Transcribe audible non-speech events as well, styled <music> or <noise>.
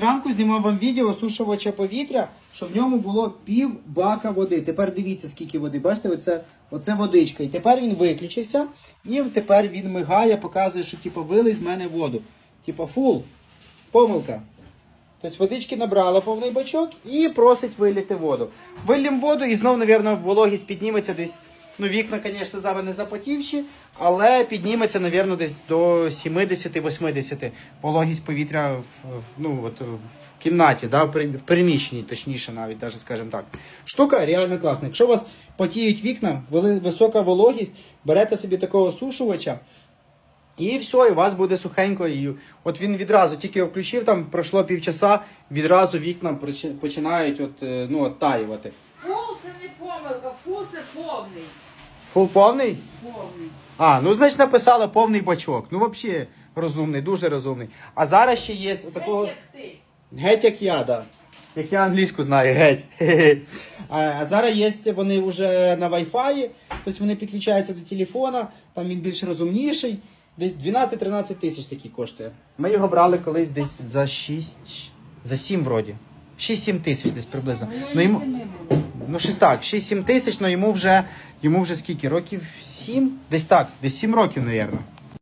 зранку знімав вам відео осушувача повітря, що в ньому було пів бака води. Тепер дивіться, скільки води. Бачите, оце, оце водичка. І тепер він виключився, і тепер він мигає, показує, що типу, вилий з мене воду. Типа фул. Помилка. Тобто водички набрала повний бачок і просить вилити воду. Вилім воду і знов, мабуть, вологість підніметься десь. Ну, вікна, звісно, зараз не запотівші, але підніметься, мабуть, десь до 70-80 вологість повітря в, ну, от, в кімнаті, да, в приміщенні, точніше, навіть, даже, скажімо так. Штука реально класна. Якщо у вас потіють вікна, висока вологість, берете собі такого сушувача, і все, і у вас буде сухенько. І от він відразу тільки його включив, там пройшло півчаса, відразу вікна починають от, е, ну, оттаювати. Фул це не помилка, фул це повний. Фул повний? Повний. А, ну значить написала повний бачок. Ну, взагалі розумний, дуже розумний. А зараз ще є такого. Як ти. Геть як я, да. Як я англійську знаю, геть. <laughs> А, а зараз є вони вже на Wi-Fi, тобто вони підключаються до телефона, там він більш розумніший. Десь 12-13 тисяч такі коштує. Ми його брали колись десь за 6, за 7 вроді. 6-7 тисяч десь приблизно. Ну, йому, ну щось так, 6-7 тисяч, але йому вже, йому вже скільки? Років 7? Десь так, десь 7 років, мабуть.